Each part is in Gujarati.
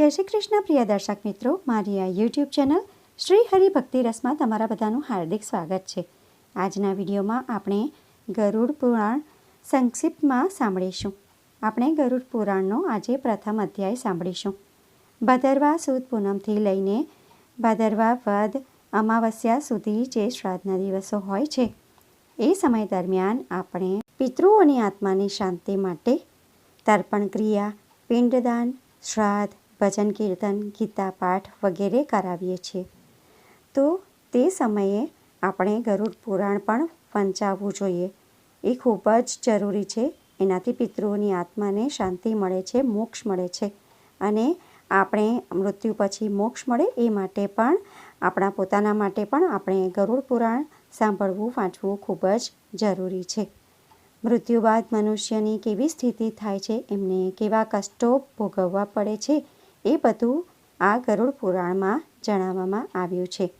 જય શ્રી કૃષ્ણ, પ્રિય દર્શક મિત્રો. મારી આ યુટ્યુબ ચેનલ શ્રી હરિભક્તિ રસમાં તમારા બધાનું હાર્દિક સ્વાગત છે. આજના વિડીયોમાં આપણે ગરુડ પુરાણ સંક્ષિપ્તમાં સાંભળીશું. આપણે ગરુડ પુરાણનો આજે પ્રથમ અધ્યાય સાંભળીશું. ભાદરવા સુદ પૂનમથી લઈને ભાદરવા વદ અમાવસ્યા સુધી જે શ્રાદ્ધના દિવસો હોય છે, એ સમય દરમિયાન આપણે પિતૃઓની આત્માની શાંતિ માટે તર્પણ ક્રિયા, પિંડદાન, શ્રાદ્ધ ભજન, કીર્તન, ગીતા, પાઠ વગેરે કરાવીએ છીએ. તો તે સમયે આપણે ગરુડ પુરાણ પણ વંચાવવું જોઈએ. એ ખૂબ જ જરૂરી છે. એનાથી પિતૃઓની આત્માને શાંતિ મળે છે, મોક્ષ મળે છે. અને આપણે મૃત્યુ પછી મોક્ષ મળે એ માટે પણ, આપણા પોતાના માટે પણ આપણે ગરુડ પુરાણ સાંભળવું, વાંચવું ખૂબ જ જરૂરી છે. મૃત્યુ બાદ મનુષ્યની કેવી સ્થિતિ થાય છે? એમને કેવા કષ્ટો ભોગવવા પડે છે? એ બધું આ ગરુડ પુરાણમાં જણાવવામાં આવ્યું છે.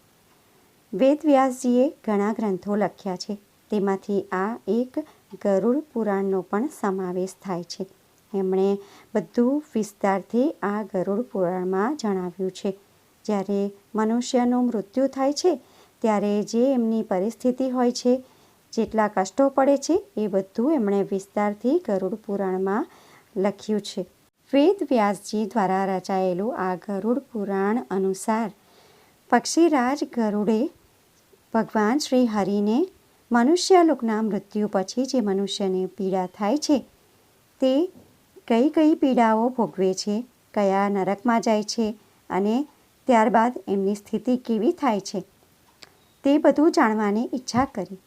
વેદવ્યાસજીએ ઘણા ગ્રંથો લખ્યા છે. તેમાંથી આ એક ગરુડ પુરાણનો પણ સમાવેશ થાય છે. એમણે બધું વિસ્તારથી આ ગરુડ પુરાણમાં જણાવ્યું છે. જ્યારે મનુષ્યનું મૃત્યુ થાય છે, ત્યારે જે એમની પરિસ્થિતિ હોય છે, જેટલા કષ્ટો પડે છે, એ બધું એમણે વિસ્તારથી ગરુડ પુરાણમાં લખ્યું છે. વેદ વ્યાસજી દ્વારા રચાયેલું આ ગરુડ પુરાણ અનુસાર પક્ષીરાજ ગરુડે ભગવાન શ્રી હરિને મનુષ્યલોકના મૃત્યુ પછી જે મનુષ્યને પીડા થાય છે, તે કઈ કઈ પીડાઓ ભોગવે છે, કયા નરકમાં જાય છે અને ત્યારબાદ એમની સ્થિતિ કેવી થાય છે, તે બધું જાણવાની ઈચ્છા કરી.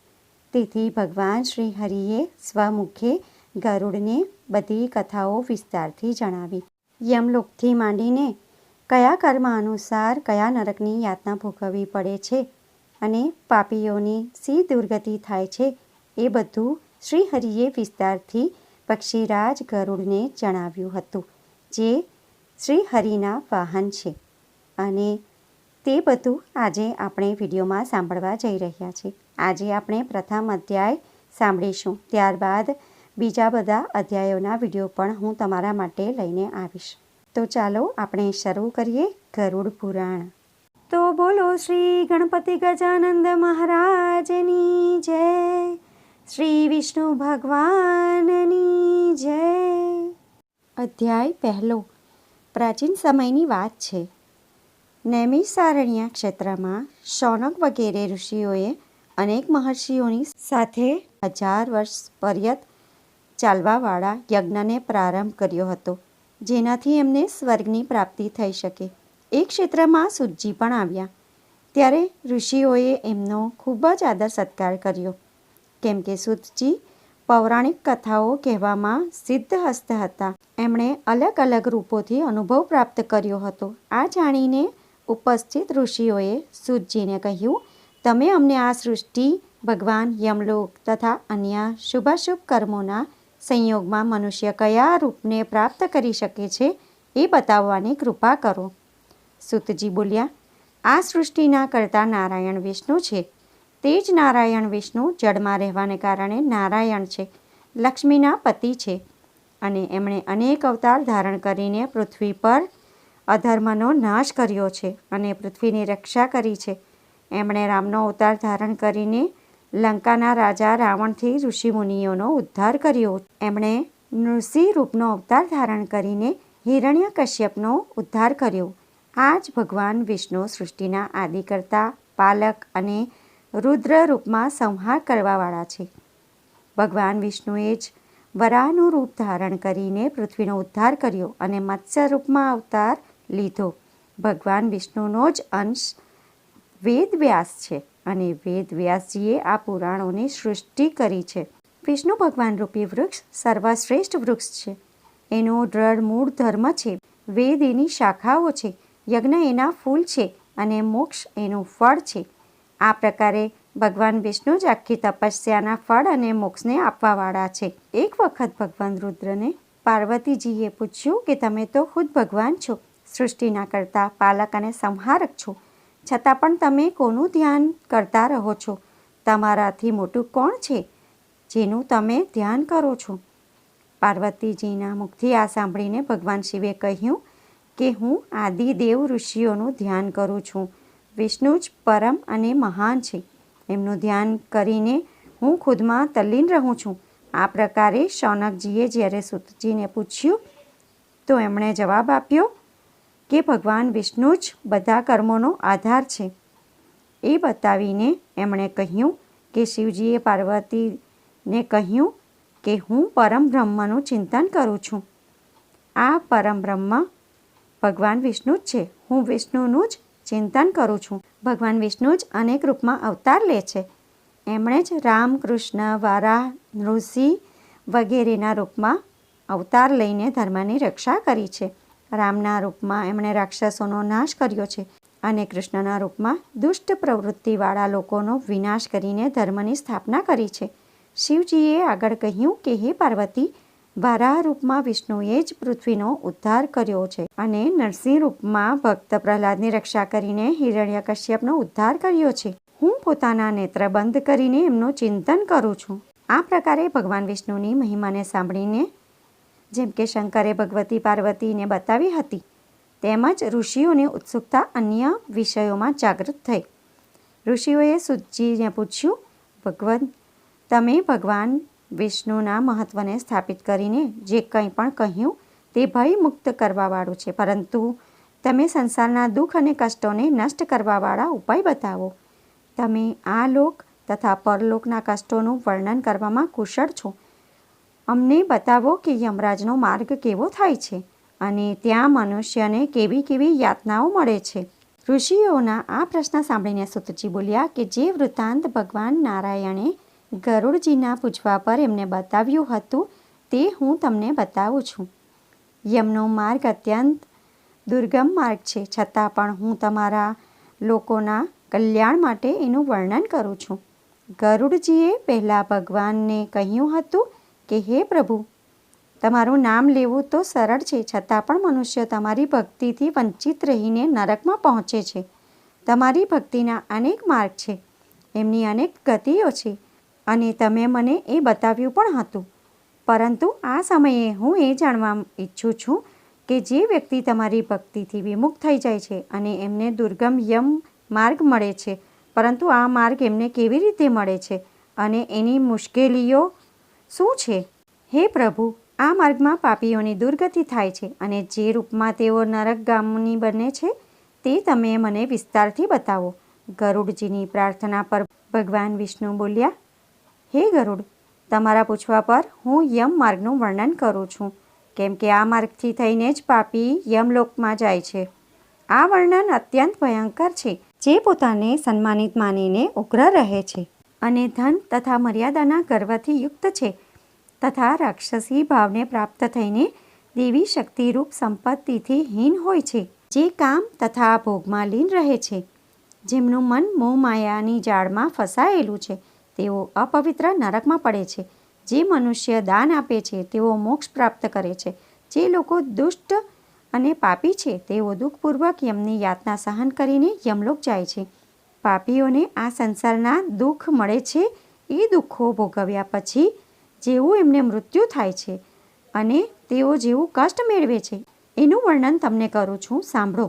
તેથી ભગવાન શ્રી હરિએ સ્વમુખે ગરુડને બધી કથાઓ વિસ્તારથી જણાવી. યમલોકથી માંડીને કયા કર્મ અનુસાર કયા નરકની યાતના ભોગવવી પડે છે અને પાપીઓની સી દુર્ગતિ થાય છે એ બધું શ્રીહરિએ વિસ્તારથી પક્ષીરાજ ગરુડને જણાવ્યું હતું, જે શ્રીહરિના વાહન છે. અને તે બધું આજે આપણે વિડીયોમાં સાંભળવા જઈ રહ્યા છીએ. આજે આપણે પ્રથમ અધ્યાય સાંભળીશું. ત્યારબાદ બીજા બધા અધ્યાયોના વીડિયો પણ હું તમારા માટે લઈને આવીશ. તો ચાલો આપણે શરૂ કરીએ ગરુડ પુરાણ. તો બોલો શ્રી ગણપતિ ગજાનંદ મહારાજની જય. શ્રી વિષ્ણુ ભગવાનની જય. અધ્યાય પહેલો. પ્રાચીન સમયની વાત છે. નૈમિષારણ્ય ક્ષેત્રમાં શૌનક વગેરે ઋષિઓએ અનેક મહર્ષિઓની સાથે હજાર વર્ષ પર્યત ચાલવાવાળા યજ્ઞને પ્રારંભ કર્યો હતો, જેનાથી એમને સ્વર્ગની પ્રાપ્તિ થઈ શકે. એ ક્ષેત્રમાં સુજી પણ આવ્યા. ત્યારે ઋષિઓએ એમનો ખૂબ જ આદર સત્કાર કર્યો. કેમ કે સુતજી પૌરાણિક કથાઓ કહેવામાં સિદ્ધહસ્ત હતા. એમણે અલગ અલગ રૂપોથી અનુભવ પ્રાપ્ત કર્યો હતો. આ જાણીને ઉપસ્થિત ઋષિઓએ સુતજીને કહ્યું, તમે અમને આ સૃષ્ટિ, ભગવાન, યમલોક તથા અન્ય શુભાશુભ કર્મોના સંયોગમાં મનુષ્ય કયા રૂપને પ્રાપ્ત કરી શકે છે એ બતાવવાની કૃપા કરો. સુતજી બોલ્યા, આ સૃષ્ટિના કરતા નારાયણ વિષ્ણુ છે. તે જ નારાયણ વિષ્ણુ જળમાં રહેવાને કારણે નારાયણ છે, લક્ષ્મીના પતિ છે અને એમણે અનેક અવતાર ધારણ કરીને પૃથ્વી પર અધર્મનો નાશ કર્યો છે અને પૃથ્વીની રક્ષા કરી છે. એમણે રામનો અવતાર ધારણ કરીને લંકાના રાજા રાવણથી ઋષિમુનિઓનો ઉદ્ધાર કર્યો. એમણે નૃસિંહ રૂપનો અવતાર ધારણ કરીને હિરણ્ય કશ્યપનો ઉદ્ધાર કર્યો. આ જ ભગવાન વિષ્ણુ સૃષ્ટિના આદિકર્તા, પાલક અને રુદ્ર રૂપમાં સંહાર કરવાવાળા છે. ભગવાન વિષ્ણુએ જ વરાહનું રૂપ ધારણ કરીને પૃથ્વીનો ઉદ્ધાર કર્યો અને મત્સ્ય રૂપમાં અવતાર લીધો. ભગવાન વિષ્ણુનો જ અંશ વેદ વ્યાસ છે. અને વેદ વ્યાસજીએ આ પુરાણોની સૃષ્ટિ કરી છે. વિષ્ણુ ભગવાન રૂપી વૃક્ષ સર્વશ્રેષ્ઠ વૃક્ષ છે. એનો દ્રઢ મૂળ ધર્મ છે. વેદ એની શાખાઓ છે. યજ્ઞ એના ફૂલ છે અને મોક્ષ એનું ફળ છે. આ પ્રકારે ભગવાન વિષ્ણુ જ આખી તપસ્યાના ફળ અને મોક્ષને આપવાવાળા છે. એક વખત ભગવાન રુદ્રને પાર્વતીજીએ પૂછ્યું કે તમે તો ખુદ ભગવાન છો. સૃષ્ટિના કરતા પાલક અને સંહારક છો. છતાં પણ તમે કોનું ધ્યાન કરતા રહો છો? તમારાથી મોટું કોણ છે જેનું તમે ધ્યાન કરો છો? પાર્વતીજીના મુખથી આ સાંભળીને ભગવાન શિવે કહ્યું કે હું આદિદેવ ઋષિઓનું ધ્યાન કરું છું. વિષ્ણુ જ પરમ અને મહાન છે. એમનું ધ્યાન કરીને હું ખુદમાં તલ્લીન રહું છું. આ પ્રકારે શૌનકજીએ જ્યારે સુતજીને પૂછ્યું, તો એમણે જવાબ આપ્યો કે ભગવાન વિષ્ણુ જ બધા કર્મોનો આધાર છે. એ બતાવીને એમણે કહ્યું કે શિવજીએ પાર્વતીને કહ્યું કે હું પરમ બ્રહ્મનું ચિંતન કરું છું. આ પરમ બ્રહ્મ ભગવાન વિષ્ણુ જ છે. હું વિષ્ણુનું જ ચિંતન કરું છું. ભગવાન વિષ્ણુ જ અનેક રૂપમાં અવતાર લે છે. એમણે જ રામ કૃષ્ણ વારાહ નૃસિંહ વગેરેના રૂપમાં અવતાર લઈને ધર્મની રક્ષા કરી છે. રામના રૂપમાં એમણે રાક્ષસોનો નાશ કર્યો છે અને કૃષ્ણના રૂપમાં દુષ્ટ પ્રવૃત્તિવાળા લોકોનો વિનાશ કરીને ધર્મની સ્થાપના કરી છે. શિવજીએ આગળ કહ્યું કે, હે પાર્વતી, વારાહ રૂપમાં વિષ્ણુએ જ પૃથ્વીનો ઉદ્ધાર કર્યો છે અને નરસિંહ રૂપમાં ભક્ત પ્રહલાદની રક્ષા કરીને હિરણ્યકશ્યપનો ઉદ્ધાર કર્યો છે. હું પોતાના નેત્ર બંધ કરીને એમનું ચિંતન કરું છું. આ પ્રકારે ભગવાન વિષ્ણુની મહિમાને સાંભળીને જેમ કે શંકરે ભગવતી પાર્વતીને બતાવી હતી, તેમજ ઋષિઓની ઉત્સુકતા અન્ય વિષયોમાં જાગૃત થઈ. ઋષિઓએ સુજીને પૂછ્યું ભગવન તમે ભગવાન વિષ્ણુના મહત્વને સ્થાપિત કરીને જે કંઈ પણ કહ્યું તે ભય મુક્ત કરવાવાળું છે, પરંતુ તમે સંસારના દુઃખ અને કષ્ટોને નષ્ટ કરવાવાળા ઉપાય બતાવો. તમે આ લોક તથા પરલોકના કષ્ટોનું વર્ણન કરવામાં કુશળ છો. અમને બતાવો કે યમરાજનો માર્ગ કેવો થાય છે અને ત્યાં મનુષ્યને કેવી કેવી યાતનાઓ મળે છે. ઋષિઓના આ પ્રશ્ન સાંભળીને સુતજી બોલ્યા કે જે વૃત્તાંત ભગવાન નારાયણે ગરુડજીના પૂછવા પર એમને બતાવ્યું હતું તે હું તમને બતાવું છું. યમનો માર્ગ અત્યંત દુર્ગમ માર્ગ છે. છતાં પણ હું તમારા લોકોના કલ્યાણ માટે એનું વર્ણન કરું છું. ગરુડજીએ પહેલાં ભગવાનને કહ્યું હતું કે, હે પ્રભુ, તમારું નામ લેવું તો સરળ છે, છતાં પણ મનુષ્ય તમારી ભક્તિથી વંચિત રહીને નરકમાં પહોંચે છે. તમારી ભક્તિના અનેક માર્ગ છે, એમની અનેક ગતિઓ છે, અને તમે મને એ બતાવ્યું પણ હતું. પરંતુ આ સમયે હું એ જાણવા ઈચ્છું છું કે જે વ્યક્તિ તમારી ભક્તિથી વિમુખ થઈ જાય છે અને એમને દુર્ગમ યમ માર્ગ મળે છે, પરંતુ આ માર્ગ એમને કેવી રીતે મળે છે? અને એની મુશ્કેલીઓ શું છે? હે પ્રભુ, આ માર્ગમાં પાપીઓની દુર્ગતિ થાય છે અને જે રૂપમાં તેઓ નરક ગામની બને છે, તે તમે મને વિસ્તારથી બતાવો. ગરુડજીની પ્રાર્થના પર ભગવાન વિષ્ણુ બોલ્યા, હે ગરુડ, તમારા પૂછવા પર હું યમ માર્ગનું વર્ણન કરું છું, કેમ કે આ માર્ગથી થઈને જ પાપી યમલોકમાં જાય છે. આ વર્ણન અત્યંત ભયંકર છે, જે પોતાને સન્માનિત માનીને ઉગ્ર રહે છે અને ધન તથા મર્યાદાના ગર્વથી યુક્ત છે. તથા રાક્ષસી ભાવને પ્રાપ્ત થઈને દેવી શક્તિરૂપ સંપત્તિથી હીન હોય છે. જે કામ તથા ભોગમાં લીન રહે છે. જેમનું મન મોહમાયાની જાળમાં ફસાયેલું છે, તેઓ અપવિત્ર નરકમાં પડે છે. જે મનુષ્ય દાન આપે છે, તેઓ મોક્ષ પ્રાપ્ત કરે છે. જે લોકો દુષ્ટ અને પાપી છે, તેઓ દુઃખપૂર્વક યમની યાતના સહન કરીને યમલોક જાય છે. પાપીઓને આ સંસારના દુઃખ મળે છે, એ દુઃખો ભોગવ્યા પછી જેવું એમને મૃત્યુ થાય છે અને તેઓ જેવું કષ્ટ મેળવે છે, એનું વર્ણન તમને કરું છું, સાંભળો.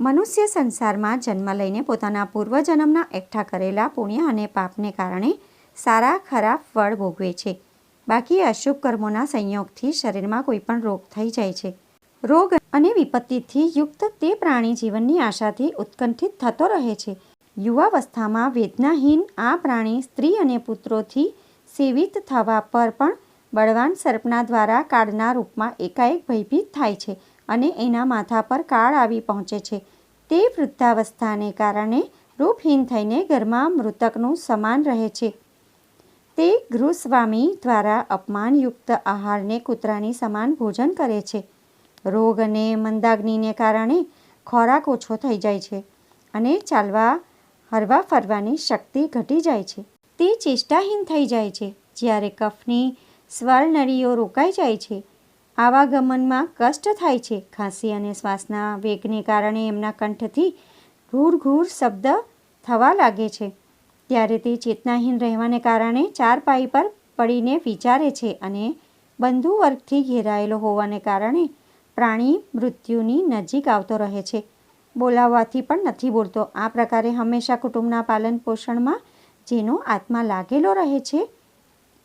મનુષ્ય સંસારમાં જન્મ લઈને પોતાના પૂર્વજન્મના એકઠા કરેલા પુણ્ય અને પાપને કારણે સારા, ખરાબ ફળ ભોગવે છે. બાકી અશુભ કર્મોના સંયોગથી શરીરમાં કોઈ પણ રોગ થઈ જાય છે. રોગ અને વિપત્તિથી યુક્ત તે પ્રાણી જીવનની આશાથી ઉત્કંઠિત થતો રહે છે. યુવાવસ્થામાં વેદનાહીન આ પ્રાણી સ્ત્રી અને પુત્રોથી સેવિત થવા પર પણ બળવાન સર્પના દ્વારા કાળના રૂપમાં એકાએક ભયભીત થાય છે અને એના માથા પર કાળ આવી પહોંચે છે. તે વૃદ્ધાવસ્થાને કારણે રૂપહીન થઈને ઘરમાં મૃતકનું સમાન રહે છે. તે ગૃહસ્વામી દ્વારા અપમાનયુક્ત આહારને કૂતરાની સમાન ભોજન કરે છે. રોગ અને મંદાગ્નિને કારણે ખોરાક ઓછો થઈ જાય છે અને ચાલવા, હરવા ફરવાની શક્તિ ઘટી જાય છે. તે ચેષ્ટાહીન થઈ જાય છે જ્યારે કફની સ્વરનળીઓ રોકાઈ જાય છે. આવાગમનમાં કષ્ટ થાય છે. ખાંસી અને શ્વાસના વેગને કારણે એમના કંઠથી ઘૂર ઘૂર શબ્દ થવા લાગે છે. ત્યારે તે ચેતનાહીન રહેવાને કારણે ચાર પાઈ પર પડીને વિચારે છે અને બંધુ વર્ગથી ઘેરાયેલો હોવાને કારણે પ્રાણી મૃત્યુની નજીક આવતો રહે છે. બોલાવવાથી પણ નથી બોલતો. આ પ્રકારે હંમેશા કુટુંબના પાલન પોષણમાં જેનો આત્મા લાગેલો રહે છે.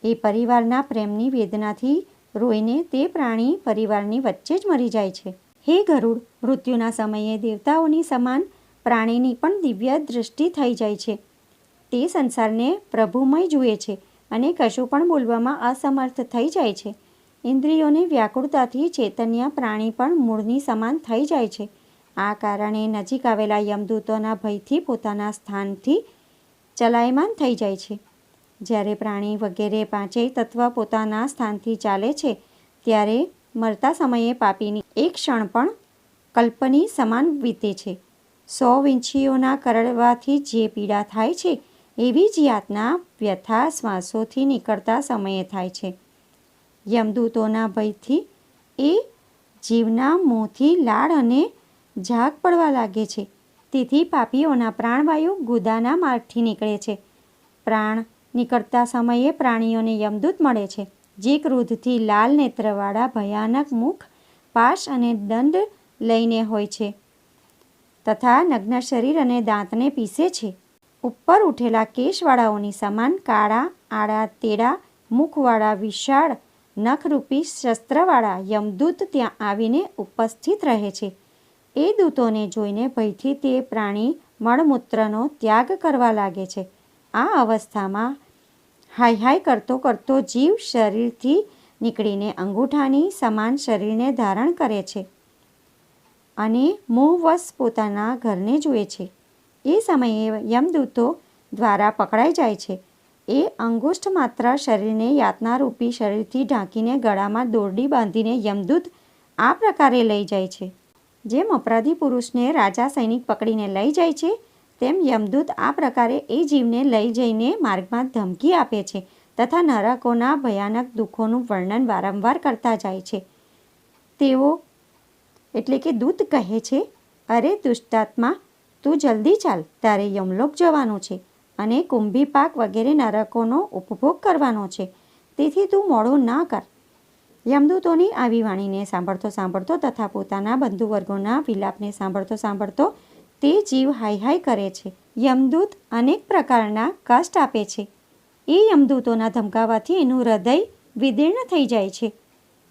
એ પરિવારના પ્રેમની વેદનાથી રોઈને તે પ્રાણી પરિવારની વચ્ચે જ મરી જાય છે. હે ગરુડ, મૃત્યુના સમયે દેવતાઓની સમાન પ્રાણીની પણ દિવ્ય દૃષ્ટિ થઈ જાય છે. તે સંસારને પ્રભુમય જુએ છે અને કશું પણ બોલવામાં અસમર્થ થઈ જાય છે. ઇન્દ્રિયોની વ્યાકુળતાથી ચૈતન્ય પ્રાણી પણ મૂળની સમાન થઈ જાય છે. આ કારણે નજીક આવેલા યમદૂતોના ભયથી પોતાના સ્થાનથી ચલાયમાન થઈ જાય છે. જ્યારે પ્રાણી વગેરે પાંચેય તત્વ પોતાના સ્થાનથી ચાલે છે, ત્યારે મરતા સમયે પાપીની એક ક્ષણ પણ કલ્પની સમાન વીતે છે. સો વિંછીઓના કરડવાથી જે પીડા થાય છે, એવી જ યાતના વ્યથા શ્વાસોથી નીકળતા સમયે થાય છે. યમદૂતોના ભયથી એ જીવના મોંથી લાળ અને ઝાગ પડવા લાગે છે. તેથી પાપીઓના પ્રાણવાયુ ગુદાના માર્ગથી નીકળે છે. પ્રાણ નીકળતા સમયે પ્રાણીઓને યમદૂત મળે છે, જે ક્રોધથી લાલ નેત્રવાળા ભયાનક મુખ, પાશ અને દંડ લઈને હોય છે તથા નગ્ન શરીર અને દાંતને પીસે છે. ઉપર ઉઠેલા કેશવાળાઓની સમાન કાળા, આડા, તેડા, મુખવાળા, વિશાળ, નખરૂપી શસ્ત્રવાળા યમદૂત ત્યાં આવીને ઉપસ્થિત રહે છે. એ દૂતોને જોઈને ભયથી તે પ્રાણી મળમૂત્રનો ત્યાગ કરવા લાગે છે. આ અવસ્થામાં હાય હાય કરતો કરતો જીવ શરીરથી નીકળીને અંગૂઠાની સમાન શરીરને ધારણ કરે છે અને મોહવશ પોતાના ઘરને જુએ છે. એ સમયે યમદૂતો દ્વારા પકડાઈ જાય છે. એ અંગુષ્ઠ માત્ર શરીરને યાતનારૂપી શરીરથી ઢાંકીને ગળામાં દોરડી બાંધીને યમદૂત આ પ્રકારે લઈ જાય છે. જેમ અપરાધી પુરુષને રાજા સૈનિક પકડીને લઈ જાય છે, તેમ યમદૂત આ પ્રકારે એ જીવને લઈ જઈને માર્ગમાં ધમકી આપે છે તથા નરકોના ભયાનક દુઃખોનું વર્ણન વારંવાર કરતા જાય છે. તેઓ એટલે કે દૂત કહે છે, અરે દુષ્ટાત્મા, તું જલ્દી ચાલ, તારે યમલોક જવાનું છે અને કુંભી પાક વગેરે નરકોનો ઉપભોગ કરવાનો છે. તેથી તું મોડો ના કર યમદૂતોની આવી વાણીને સાંભળતો સાંભળતો તથા પોતાના બંધુવર્ગોના વિલાપને સાંભળતો સાંભળતો તે જીવ હાય હાય કરે છે. યમદૂત અનેક પ્રકારના કષ્ટ આપે છે. એ યમદૂતોના ધમકાવાથી એનું હૃદય વિદીર્ણ થઈ જાય છે.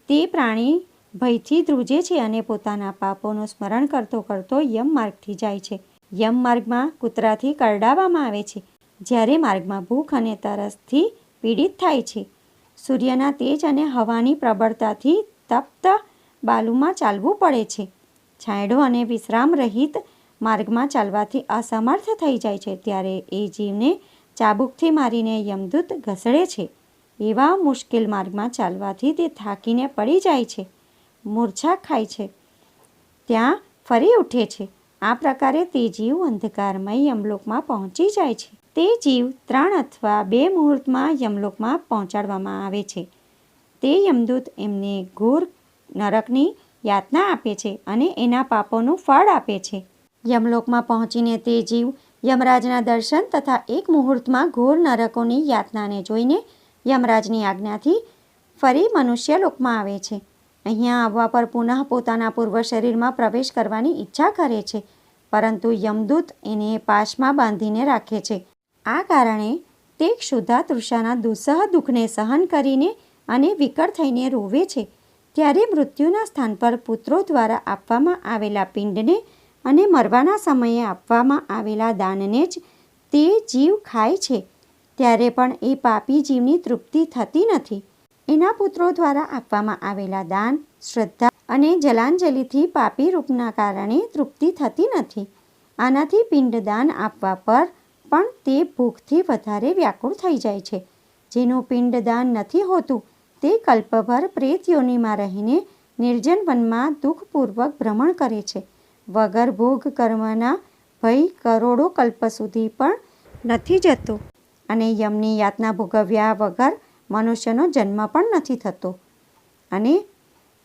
તે પ્રાણી ભયથી ધ્રુજે છે અને પોતાના પાપોનું સ્મરણ કરતો કરતો યમ માર્ગથી જાય છે. યમ માર્ગમાં કૂતરાથી કરડાવવામાં આવે છે. જ્યારે માર્ગમાં ભૂખ અને તરસથી પીડિત થાય છે. સૂર્યના તેજ અને હવાની પ્રબળતાથી તપ્ત બાલુમાં ચાલવું પડે છે. છાંયડો અને વિશ્રામ રહિત માર્ગમાં ચાલવાથી અસમર્થ થઈ જાય છે ત્યારે એ જીવને ચાબુકથી મારીને યમદૂત ઘસડે છે. એવા મુશ્કેલ માર્ગમાં ચાલવાથી તે થાકીને પડી જાય છે, મૂર્છા ખાય છે, ત્યાં ફરી ઉઠે છે. આ પ્રકારે તે જીવ અંધકારમય યમલોકમાં પહોંચી જાય છે. તે જીવ ત્રણ અથવા બે મુહૂર્તમાં યમલોકમાં પહોંચાડવામાં આવે છે. તે યમદૂત એમને ઘોર નરકની યાતના આપે છે અને એના પાપોનું ફળ આપે છે. યમલોકમાં પહોંચીને તે જીવ યમરાજના દર્શન તથા એક મુહૂર્તમાં ઘોર નરકોની યાતનાને જોઈને યમરાજની આજ્ઞાથી ફરી મનુષ્ય લોકમાં આવે છે. અહીંયા આવવા પર પુનઃ પોતાના પૂર્વ શરીરમાં પ્રવેશ કરવાની ઈચ્છા કરે છે, પરંતુ યમદૂત એને પાશમાં બાંધીને રાખે છે. આ કારણે તે ક્ષુધા તૃષાના દુસ્સહ દુઃખને સહન કરીને અને વિકળ થઈને રોવે છે. ત્યારે મૃત્યુના સ્થાન પર પુત્રો દ્વારા આપવામાં આવેલા પિંડને અને મરવાના સમયે આપવામાં આવેલા દાનને જ તે જીવ ખાય છે. ત્યારે પણ એ પાપી જીવની તૃપ્તિ થતી નથી. એના પુત્રો દ્વારા આપવામાં આવેલા દાન, શ્રદ્ધા અને જલાંજલિથી પાપી રૂપના કારણે તૃપ્તિ થતી નથી. આનાથી પિંડદાન આપવા પર પણ તે ભૂખથી વધારે વ્યાકુળ થઈ જાય છે. જેનું પિંડદાન નથી હોતું, તે કલ્પભર પ્રેતયોનીમાં રહીને નિર્જન વનમાં દુઃખપૂર્વક ભ્રમણ કરે છે. વગર ભોગ કર્મના ભય કરોડો કલ્પ સુધી પણ નથી જતો અને યમની યાતના ભોગવ્યા વગર મનુષ્યનો જન્મ પણ નથી થતો. અને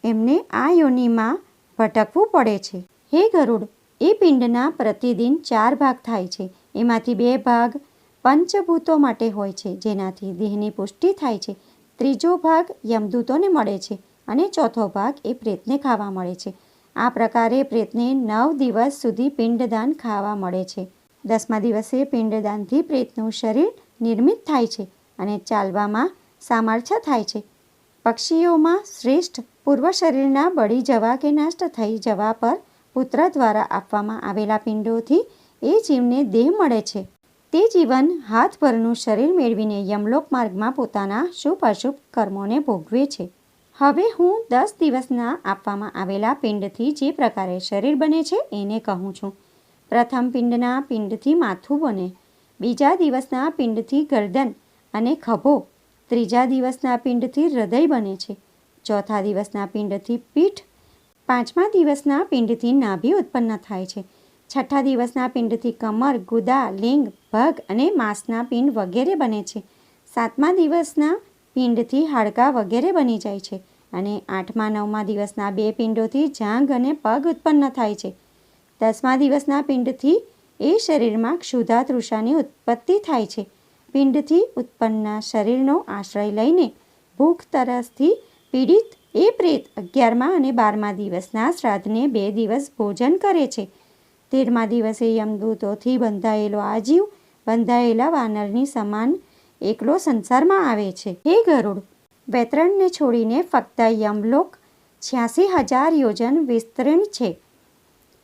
એમને આ યોનિમાં ભટકવું પડે છે. હે ગરુડ, એ પિંડના પ્રતિદિન ચાર ભાગ થાય છે. એમાંથી બે ભાગ પંચભૂતો માટે હોય છે, જેનાથી દેહની પુષ્ટિ થાય છે. ત્રીજો ભાગ યમદૂતોને મળે છે અને ચોથો ભાગ એ પ્રેતને ખાવા મળે છે. આ પ્રકારે પ્રેતને નવ દિવસ સુધી પિંડદાન ખાવા મળે છે. દસમા દિવસે પિંડદાનથી પ્રેતનું શરીર નિર્મિત થાય છે અને ચાલવામાં સામર્થ્ય થાય છે. પક્ષીઓમાં શ્રેષ્ઠ પૂર્વ શરીરના બળી જવા કે નષ્ટ થઈ જવા પર પુત્ર દ્વારા આપવામાં આવેલા પિંડોથી એ જીવને દેહ મળે છે. તે જીવન હાથ પરનું શરીર મેળવીને યમલોક માર્ગમાં પોતાના શુભ અશુભ કર્મોને ભોગવે છે. હવે હું દસ દિવસના આપવામાં આવેલા પિંડથી જે પ્રકારે શરીર બને છે એને કહું છું. પ્રથમ પિંડના પિંડથી માથું બને, બીજા દિવસના પિંડથી ગરદન અને ખભો, ત્રીજા દિવસના પિંડથી હૃદય બને છે, ચોથા દિવસના પિંડથી પીઠ, પાંચમા દિવસના પિંડથી નાભી ઉત્પન્ન થાય છે. છઠ્ઠા દિવસના પિંડથી કમર, ગુદા, લિંગ ભગ અને માંસના પિંડ વગેરે બને છે. સાતમા દિવસના પિંડથી હાડકાં વગેરે બની જાય છે અને આઠમા, નવમા દિવસના બે પિંડોથી જાંઘ અને પગ ઉત્પન્ન થાય છે. દસમા દિવસના પિંડથી એ શરીરમાં ક્ષુધા તૃષાની ઉત્પત્તિ થાય છે. પિંડથી ઉત્પન્ન શરીરનો આશ્રય લઈને ભૂખ, તરસથી પીડિત એ પ્રેત અગિયારમા અને બારમા દિવસના શ્રાદ્ધને બે દિવસ ભોજન કરે છે. તેરમા દિવસે યમદૂતોથી બંધાયેલો આ જીવ, બંધાયેલા વાનરની સમાન એકલો સંસારમાં આવે છે. હે ગરુડ, વેતરણને છોડીને ફક્ત યમલોક છ્યાસી હજાર યોજન વિસ્તરણ છે.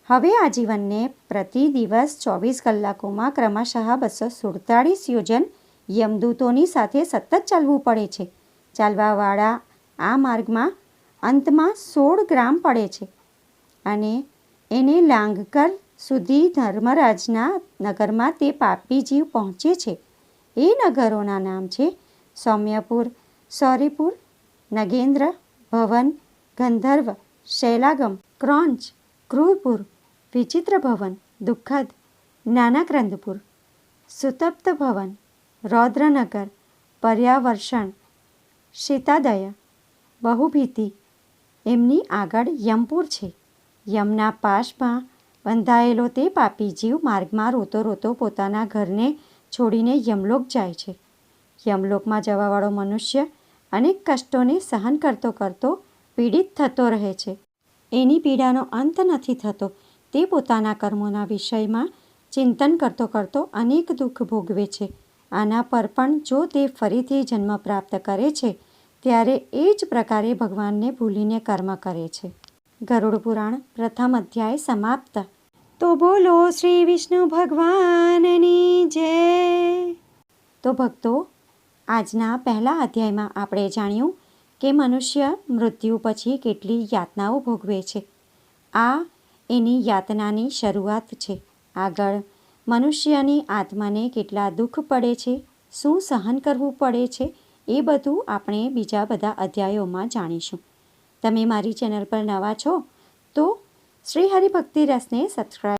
હવે આ જીવનને પ્રતિ દિવસ ચોવીસ કલાકોમાં ક્રમશઃ બસો સુડતાળીસ યોજન યમદૂતોની સાથે સતત ચાલવું પડે છે. ચાલવાવાળા આ માર્ગમાં અંતમાં સોળ ગ્રામ પડે છે અને એને લાંઘકર સુધી ધર્મરાજના નગરમાં તે પાપી જીવ પહોંચે છે. એ નગરોના નામ છે સૌમ્યપુર, સૌરીપુર, નગેન્દ્ર, ભવન, ગંધર્વ, શૈલાગમ, ક્રોંચ, ક્રૂરપુર, વિચિત્ર ભવન, દુઃખદ જ્ઞાનાક્રંદપુર સુતપ્ત ભવન, રૌદ્રનગર, પર્યાવર્ષણ, શીતાદય, બહુભીતિ, એમની આગળ યમપુર છે. યમના પાશમાં બંધાયેલો તે પાપી જીવ માર્ગમાં રોતો રોતો પોતાના ઘરને છોડીને યમલોક જાય છે. યમલોકમાં જવાવાળો મનુષ્ય અનેક કષ્ટોને સહન કરતો કરતો પીડિત થતો રહે છે. એની પીડાનો અંત નથી થતો. તે પોતાના કર્મોના વિષયમાં ચિંતન કરતો કરતો અનેક દુઃખ ભોગવે છે. આના પર પણ જો તે ફરીથી જન્મ પ્રાપ્ત કરે છે, ત્યારે એ જ પ્રકારે ભગવાનને ભૂલીને કર્મ કરે છે. ગરુડ પુરાણ પ્રથમ અધ્યાય સમાપ્ત. તો બોલો શ્રી વિષ્ણુ ભગવાનની જય. તો ભક્તો, આજના પહેલા અધ્યાયમાં આપણે જાણ્યું કે મનુષ્ય મૃત્યુ પછી કેટલી યાતનાઓ ભોગવે છે. આ એની યાતનાની શરૂઆત છે. આગળ, મનુષ્યની આત્માને કેટલા દુઃખ પડે છે, શું સહન કરવું પડે છે, એ બધું આપણે બીજા બધા અધ્યાયોમાં જાણીશું. તમે મારી ચેનલ પર નવા છો તો શ્રી હરિભક્તિ રસને સબસ્ક્રાઈબ